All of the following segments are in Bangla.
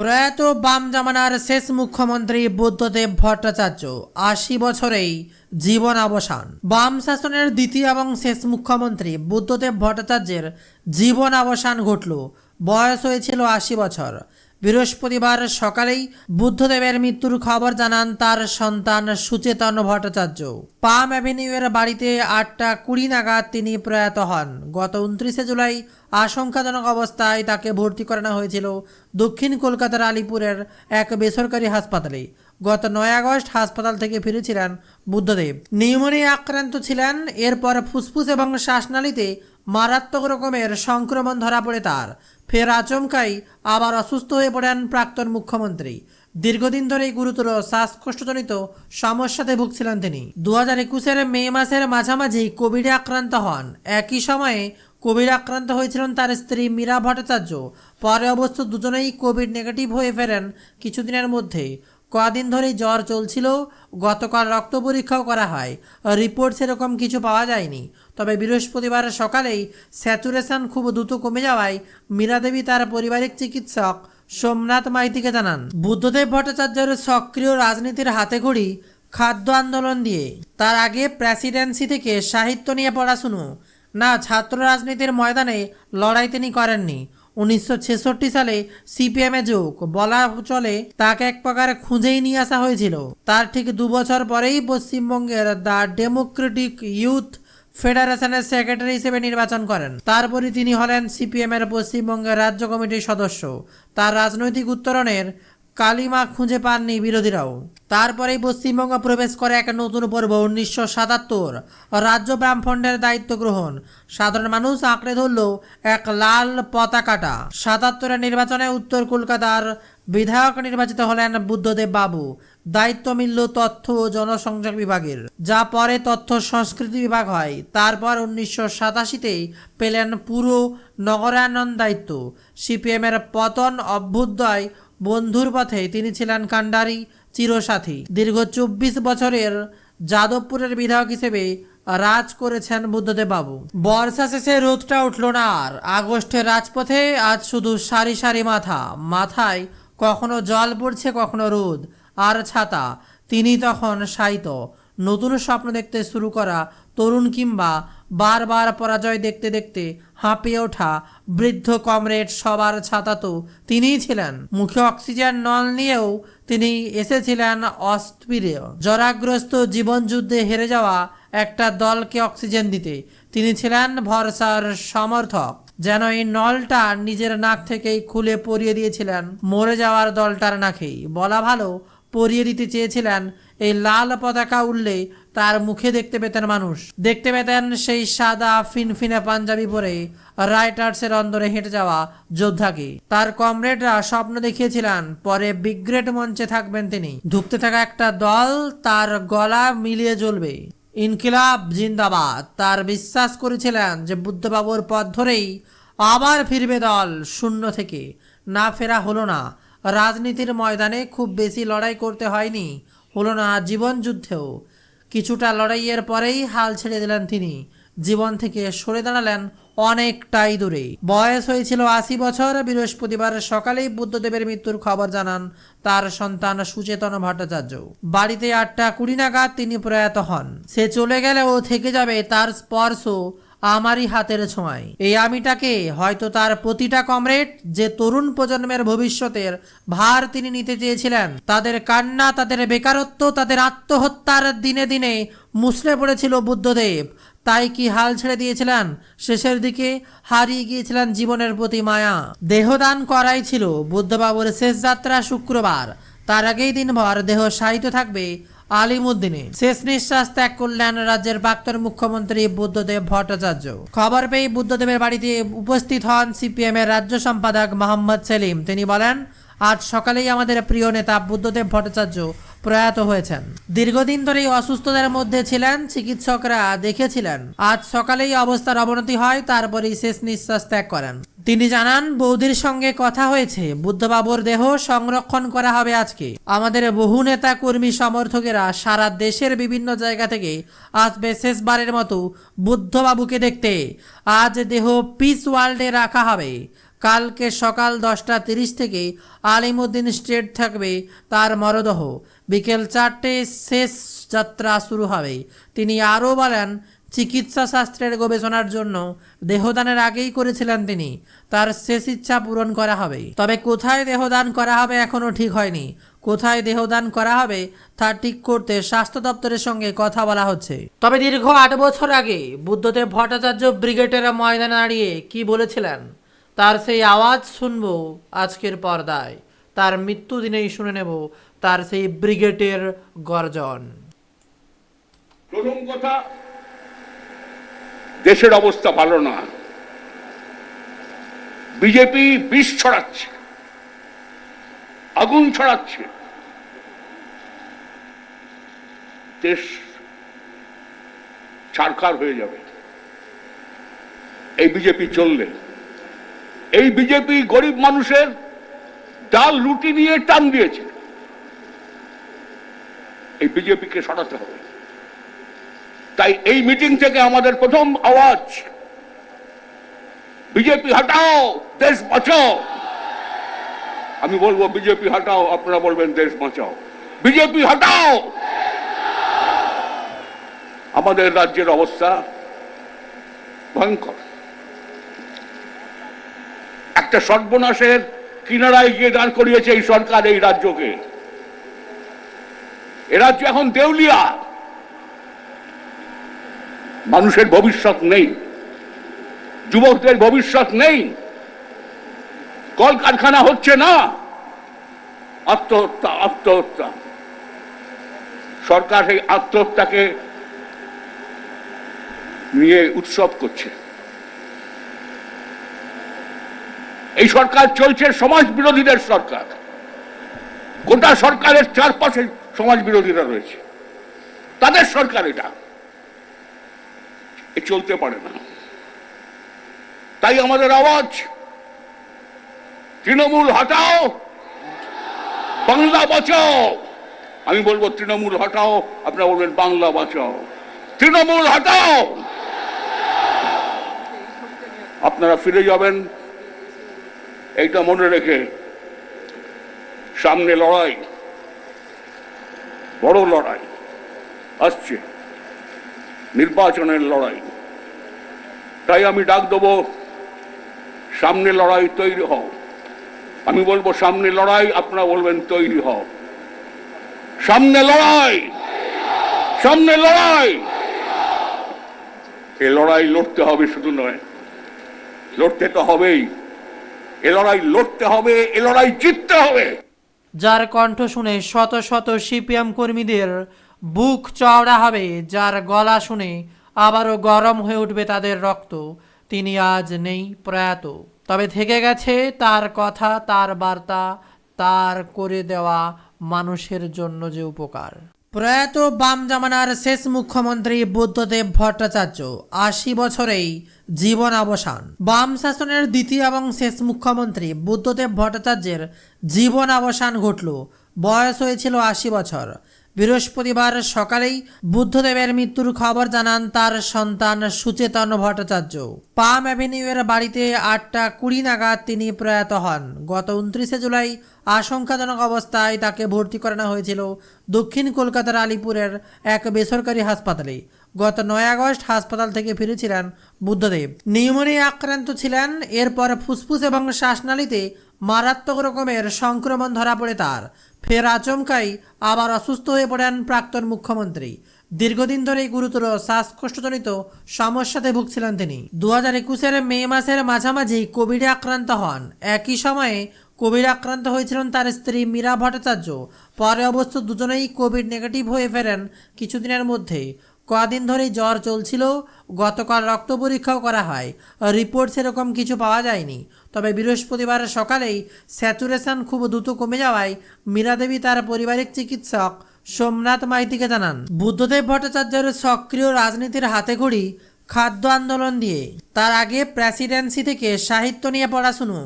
প্রয়াত বাম জামানার শেষ মুখ্যমন্ত্রী বুদ্ধদেব ভট্টাচার্য আশি বছরেই জীবন অবসান। বাম শাসনের দ্বিতীয় এবং শেষ মুখ্যমন্ত্রী বুদ্ধদেব ভট্টাচার্যের জীবন অবসান ঘটল। বয়স হয়েছিল আশি বছর। বৃহস্পতিবার সকালেই বুদ্ধদেবের মৃত্যুর খবর জানান তার সন্তান সুচেতন ভট্টাচার্য। পাম অ্যাভিনিউয়ের বাড়িতে আটটা কুড়ি নাগাদ তিনি প্রয়াত হন। গত উনত্রিশে জুলাই আশঙ্কাজনক অবস্থায় তাকে ভর্তি করানো হয়েছিল দক্ষিণ কলকাতার আলিপুরের এক বেসরকারি হাসপাতালে। গত নয় আগস্ট হাসপাতাল থেকে ফিরেছিলেন বুদ্ধদেব। নিউমোনিয়া আক্রান্ত ছিলেন, এরপর ফুসফুস এবং শ্বাসনালীতে মারাত্মক রকমের সংক্রমণ ধরা পড়ে তার। ফের আচমকাই আবার অসুস্থ হয়ে পড়েন প্রাক্তন মুখ্যমন্ত্রী। দীর্ঘদিন ধরেই গুরুতর শ্বাসকষ্টজনিত সমস্যাতে ভুগছিলেন তিনি। দু হাজার একুশের মে মাসের মাঝামাঝি কোভিডে আক্রান্ত হন। একই সময়ে কোভিড আক্রান্ত হয়েছিলেন তার স্ত্রী মীরা ভট্টাচার্য। পরে অবশ্য দুজনেই কোভিড নেগেটিভ হয়ে ফেরেন কিছুদিনের মধ্যে। কদিন ধরেই জ্বর চলছিল, গতকাল রক্ত পরীক্ষাও করা হয়। রিপোর্ট সেরকম কিছু পাওয়া যায়নি। তবে বৃহস্পতিবার সকালেই স্যাচুরেশন খুব দ্রুত কমে যাওয়ায় মীরা দেবী তার পারিবারিক চিকিৎসক সোমনাথ মাইতিকে জানান, বুদ্ধদেব ভট্টাচার্যের সক্রিয় রাজনীতির হাতেখড়ি খাদ্য আন্দোলন দিয়ে। তার আগে প্রেসিডেন্সি থেকে সাহিত্য নিয়ে পড়াশুনো। না, ছাত্র রাজনীতির ময়দানে লড়াই তিনি করেননি। উনিশশো ছেষট্টি সালে সিপিএমে যোগ। বলা চলে, তাকে এক প্রকার খুঁজেই নিয়ে আসা হয়েছিল। তার ঠিক দু বছর পরেই পশ্চিমবঙ্গের দ্য ডেমোক্রেটিক ইউথ ফেডারেশনের সেক্রেটারি হিসেবে নির্বাচন করেন। তারপরই তিনি হলেন সিপিএমের পশ্চিমবঙ্গের রাজ্য কমিটির সদস্য। তার রাজনৈতিক উত্তরণের কালিমা খুঁজে পাননি বিরোধীরাও। তারপরেই পশ্চিমবঙ্গ প্রবেশ করে এক নতুন পর্ব, উনিশশো সাতাত্তর। রাজ্য বামফ্রন্টের দায়িত্ব গ্রহণ। সাধারণ মানুষ আঁকড়ে ধরল এক লাল পতাকাটা। সাতাত্তরের নির্বাচনে উত্তর কলকাতার বিধায়ক নির্বাচিত হলেন বুদ্ধদেব বাবু। দায়িত্ব মিলল তথ্য ও জনসংযোগ বিভাগের, যা পরে তথ্য সংস্কৃতি বিভাগ হয়। তারপর উনিশশো সাতাশিতেই পেলেন পুরো নগরায়ণ দায়িত্ব। সিপিএমের পতন অভ্যুদয় বন্ধুর পথে তিনি ছিলেন কাণ্ডারি, চিরসাথী। দীর্ঘ চব্বিশ বছরের যাদবপুরের বিধায়ক হিসেবে রাজ করেছেন বুদ্ধদেব বাবু বর্ষা শেষে রোদটা উঠল না আর। আগস্টের রাজপথে আজ শুধু সারি সারি মাথা। মাথায় কখনো জল পড়ছে, কখনো রোদ। আর ছাতা। তিনি তখন সাইত নতুন স্বপ্ন দেখতে শুরু করা তরুণ কিংবা বারবার পরাজয় দেখতে দেখতে হাঁপিয়ে ওঠা বৃদ্ধ কমরেড সবার ছাতা তো তিনিই ছিলেন। মুখে অক্সিজেন নল নিয়েও তিনি এসেছিলেন অস্পিরে জরাগ্রস্ত জীবনযুদ্ধে হেরে যাওয়া একটা দলকে অক্সিজেন দিতে তিনি ছিলেন ভরসার সমর্থক। যেন এই নলটা নিজের নাক থেকেই খুলে পরিয়ে দিয়েছিলেন। মরে যাওয়ার দলটার নাকেই। বলা ভালো, পরিয়ে দিতে চেয়েছিলেন এই লাল পতাকা উঠলে তার মুখে দেখতে পেতেন মানুষ। দেখতে পেতেন সেই সাদা, ফিনফিনে পাঞ্জাবি পরে রাইটার্সের অন্দরে হেঁটে যাওয়া যোদ্ধাকে। তার কমরেডরা স্বপ্ন দেখিয়েছিলেন, পরে বিগ্রেট মঞ্চে থাকবেন তিনি। ঢুকতে থাকা একটা দল তার গলা মিলিয়ে জ্বলবে। ইনকিলাব জিন্দাবাদ। তার বিশ্বাস করেছিলেন যে বুদ্ধবাবুর পথ ধরেই আবার ফিরবে দল শূন্য থেকে। না ফেরা হলো না। রাজনীতির ময়দানে খুব বেশি লড়াই করতে হয়নি। হলো না জীবন যুদ্ধেও। কিছুটা লড়াইয়ের পরেই হাল ছেড়ে দিলেন তিনি। জীবন থেকে সরে দাঁড়ালেন অনেকটাই দূরে। বয়স হয়েছিল আশি বছর। বৃহস্পতিবার সকালেই বুদ্ধদেবের মৃত্যুর খবর জানান তার সন্তান সুচেতন ভট্টাচার্য। বাড়িতে আটটা কুড়ি নাগাদ তিনি প্রয়াত হন। সে চলে গেলেও থেকে যাবে তার স্পর্শ আমারই হাতের ছোঁয়ায়। এই আমিটাকে হয়তো তার প্রতিটা কমরেড যে তরুণ প্রজন্মের ভবিষ্যতের ভার তিনি নিতে চেয়েছিলেন, তাদের কান্না, তাদের বেকারত্ব, তাদের আত্মহত্যার দিনে দিনে মুসলে পড়েছিল বুদ্ধদেব। তাই কি হাল ছেড়ে দিয়েছিলেন? শেষের দিকে হারিয়ে গিয়েছিলেন জীবনের প্রতি মায়া। দেহদান করাই ছিল বুদ্ধবাবুর শেষ যাত্রা শুক্রবার। তার আগেই দিনভর দেহ সাহিত্য থাকবে আলিমুদ্দিনে শেষ নিঃশ্বাস ত্যাগ করলেন রাজ্যের প্রাক্তন মুখ্যমন্ত্রী বুদ্ধদেব ভট্টাচার্য। খবর পেয়ে বুদ্ধদেবের বাড়িতে উপস্থিত হন সিপিএম এর রাজ্য সম্পাদক মোহাম্মদ সেলিম। তিনি বলেন, আজ সকালেই আমাদের প্রিয় নেতা বুদ্ধদেব ভট্টাচার্য প্রয়াত হয়েছেন। দীর্ঘদিন ধরেই অসুস্থতার মধ্যে ছিলেন, চিকিৎসকরা দেখেছিলেন। আজ সকালেই অবস্থার অবনতি হয়, তারপরেই শেষ নিঃশ্বাস ত্যাগ করেন। তিনি জানান, বৌদির সঙ্গে কথা হয়েছে। বুদ্ধবাবুর দেহ সংরক্ষণ করা হবে আজকে। আমাদের বহু নেতা, কর্মী, সমর্থকেরা সারা দেশের বিভিন্ন জায়গা থেকে আসবে শেষবারের মতো বুদ্ধবাবুকে দেখতে। আজ দেহ পিস ওয়ার্ল্ডে রাখা হবে। কালকে সকাল দশটা তিরিশ থেকে আলিমুদ্দিন স্ট্রেট থাকবে তার মরদেহ। বিকেল চারটে শেষ যাত্রা শুরু হবে। তিনি আরও বলেন চিকিৎসা শাস্ত্রের গবেষণার জন্য দেহদানের আগেই করেছিলেন তিনি। তার শেষ ইচ্ছা পূরণ করা হবে। তবে কোথায় দেহদান করা হবে এখনও ঠিক হয়নি। কোথায় দেহদান করা হবে তা ঠিক করতে স্বাস্থ্য দপ্তরের সঙ্গে কথা বলা হচ্ছে। তবে দীর্ঘ আট বছর আগে বুদ্ধদেব ভট্টাচার্য ব্রিগেডের ময়দানে দাঁড়িয়ে কি বলেছিলেন, তার সেই আওয়াজ শুনব আজকের পর্দায়। তার মৃত্যু দিনেই শুনে নেব তার সেই ব্রিগেডের গর্জন। প্রথম কথা দেশের অবস্থা ভালো না। বিজেপি বিষ ছড়াচ্ছে, আগুন ছড়াচ্ছে। দেশ ছারখার হয়ে যাবে। এই বিজেপি চললে, এই বিজেপি গরিব মানুষের ডাল লুটি নিয়ে টান দিয়েছে। এই বিজেপিকে সরাতে হবে। তাই এই মিটিং থেকে আমাদের প্রথম আওয়াজ। বিজেপি, হটাও, দেশ বাঁচাও। আমি বলব, বিজেপি, হটাও, আপনারা বলবেন, দেশ বাঁচাও। বিজেপি, হটাও! আমাদের রাজ্যের অবস্থা ভয়ঙ্কর। একটা সর্বনাশের কিনারায় গিয়ে দাঁড় করিয়েছে এই সরকার এই রাজ্যকে। এ রাজ্য এখন দেউলিয়া। মানুষের ভবিষ্যৎ নেই। যুবকদের ভবিষ্যৎ নেই। কলকারখানা হচ্ছে না। আত্মহত্যা আত্মহত্যা। সরকার সেই আত্মহত্যাকে নিয়ে উৎসব করছে। এই সরকার চলছে সমাজ বিরোধীদের সরকার। গোটা সরকারের চারপাশে সমাজ বিরোধীরা রয়েছে। তাদের সরকার এটা। চলতে পারে না। তাই আমাদের আওয়াজ, তৃণমূল হটাও, বাংলা বাঁচাও। আমি বলব, তৃণমূল হটাও, আপনারা বলবেন, বাংলা বাঁচাও। তৃণমূল হটাও। আপনারা ফিরে যাবেন, এইটা মনে রেখে সামনে লড়াই, বড় লড়াই আসছে, নির্বাচনের লড়াই। তাই আমি ডাক দেবো, সামনে লড়াই তৈরি হও। আমি বলব, সামনে লড়াই, আপনারা বলবেন, তৈরি হও। সামনে লড়াই! সামনে লড়াই! এ লড়াই লড়তে হবে শুধু নয়, লড়তে তো হবেই। এ লড়াই লড়তে হবে, এ লড়াই জিততে হবে। যার কণ্ঠ শুনে শত শত সিপিএম কর্মীদের বুক চওড়া হবে, যার গলা শুনে আবারও গরম হয়ে উঠবে তাদের রক্ত। তিনি আজ নেই প্রয়াত। তবে থেকে গেছে তার কথা, তার বার্তা, তার করে দেওয়া মানুষের জন্য যে উপকার। প্রয়াত বাম জামানার শেষ মুখ্যমন্ত্রী বুদ্ধদেব ভট্টাচার্য আশি বছরেই জীবন অবসান। বাম শাসনের দ্বিতীয় এবং শেষ মুখ্যমন্ত্রী বুদ্ধদেব ভট্টাচার্যের জীবন অবসান ঘটল। বয়স হয়েছিল আশি বছর। বৃহস্পতিবার সকালেই বুদ্ধদেবের মৃত্যুর খবর জানান তার সন্তান সুচেতন ভট্টাচার্য। পাম অ্যাভিনিউয়ের বাড়িতে আটটা কুড়ি নাগাদ তিনি প্রয়াত হন। গত উনত্রিশে জুলাই আশঙ্কাজনক অবস্থায় তাকে ভর্তি করানো হয়েছিল দক্ষিণ কলকাতার আলিপুরের এক বেসরকারি হাসপাতালে। গত নয় আগস্ট হাসপাতাল থেকে ফিরেছিলেন বুদ্ধদেব। নিউমোনিয়া আক্রান্ত ছিলেন, এরপর ফুসফুস এবং শ্বাসনালীতে মারাত্মক রকমের সংক্রমণ ধরা পড়ে তার। ফের আচমকাই আবার অসুস্থ হয়ে পড়েন প্রাক্তন মুখ্যমন্ত্রী। দীর্ঘদিন ধরেই গুরুতর শ্বাসকষ্টজনিত সমস্যাতে ভুগছিলেন তিনি। দু হাজার একুশের মে মাসের মাঝামাঝি কোভিডে আক্রান্ত হন। একই সময়ে কোভিড আক্রান্ত হয়েছিলেন তার স্ত্রী মীরা ভট্টাচার্য। পরে অবশ্য দুজনেই কোভিড নেগেটিভ হয়ে ফেরেন কিছুদিনের মধ্যে। কদিন ধরেই জ্বর চলছিল, গতকাল রক্ত পরীক্ষাও করা হয়। রিপোর্ট সেরকম কিছু পাওয়া যায়নি। তবে বৃহস্পতিবার সকালেই স্যাচুরেশন খুব দ্রুত কমে যাওয়ায় মীরা দেবী তার পারিবারিক চিকিৎসক সোমনাথ মাইতিকে জানান, বুদ্ধদেব ভট্টাচার্যের সক্রিয় রাজনীতির হাতে ঘড়ি খাদ্য আন্দোলন দিয়ে। তার আগে প্রেসিডেন্সি থেকে সাহিত্য নিয়ে পড়াশুনো।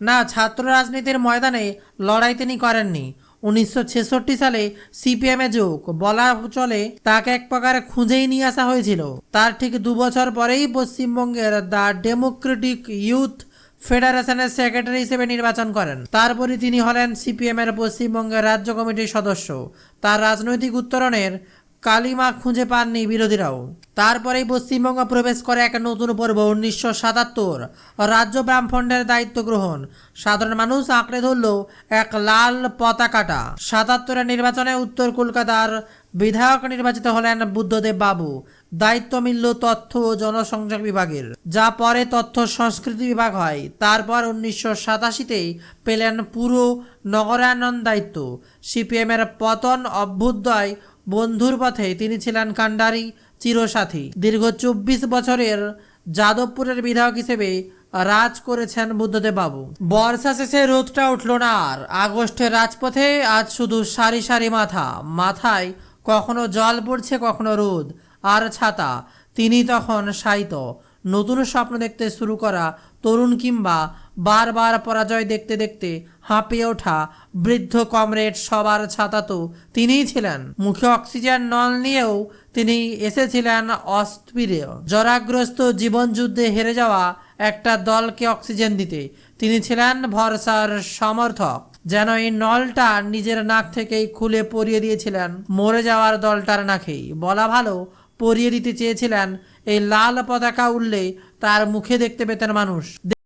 না, ছাত্র রাজনীতির ময়দানে লড়াই তিনি করেননি। উনিশশো ছেষট্টি সালে সিপিএমে যোগ। বলা চলে, তাকে এক প্রকার খুঁজেই নিয়ে আসা হয়েছিল। তার ঠিক দু বছর পরেই পশ্চিমবঙ্গের দ্য ডেমোক্রেটিক ইউথ ফেডারেশনের সেক্রেটারি হিসেবে নির্বাচন করেন। তারপরই তিনি হলেন সিপিএমের পশ্চিমবঙ্গের রাজ্য কমিটির সদস্য। তার রাজনৈতিক উত্তরণের কালিমা খুঁজে পাননি বিরোধীরাও। তারপরেই পশ্চিমবঙ্গ প্রবেশ করে এক নতুন পর্ব, উনিশশো সাতাত্তর। রাজ্য বামফ্রন্টের দায়িত্ব গ্রহণ। সাধারণ মানুষ আঁকড়ে ধরল এক লাল পতাকাটা। সাতাত্তরের নির্বাচনে উত্তর কলকাতার বিধায়ক নির্বাচিত হলেন বুদ্ধদেব বাবু। দায়িত্ব মিলল তথ্য ও জনসংযোগ বিভাগের, যা পরে তথ্য সংস্কৃতি বিভাগ হয়। তারপর উনিশশো সাতাশিতেই পেলেন পুরো নগরায়ণ দায়িত্ব। সিপিএমের পতন অভ্যুদয় বন্ধুর পথে তিনি ছিলেন কাণ্ডারি, চিরসাথী। দীর্ঘ চব্বিশ বছরের যাদবপুরের বিধায়ক হিসেবে রাজ করেছেন বুদ্ধদেব বাবু বর্ষা শেষে রোদটা উঠল না আর। আগস্টের রাজপথে আজ শুধু সারি সারি মাথা। মাথায় কখনো জল পড়ছে, কখনো রোদ। আর ছাতা। তিনি তখন সাইত নতুন স্বপ্ন দেখতে শুরু করা তরুণ কিংবা বারবার পরাজয় দেখতে দেখতে হাঁপিয়ে ওঠা বৃদ্ধ কমরেড সবার ছাতা তো তিনিই ছিলেন। মুখে অক্সিজেন নল নিয়েও তিনি এসেছিলেন অস্ত্রীয় জরাগ্রস্ত জীবনযুদ্ধে হেরে যাওয়া একটা দলকে অক্সিজেন দিতে তিনি ছিলেন ভরসার সমর্থক। যেন এই নলটা নিজের নাক থেকেই খুলে পরিয়ে দিয়েছিলেন। মরে যাওয়ার দলটার নাকেই। বলা ভালো, পরিয়ে দিতে চেয়েছিলেন এই লাল পতাকা উঠলে তার মুখে দেখতে পেতেন মানুষ।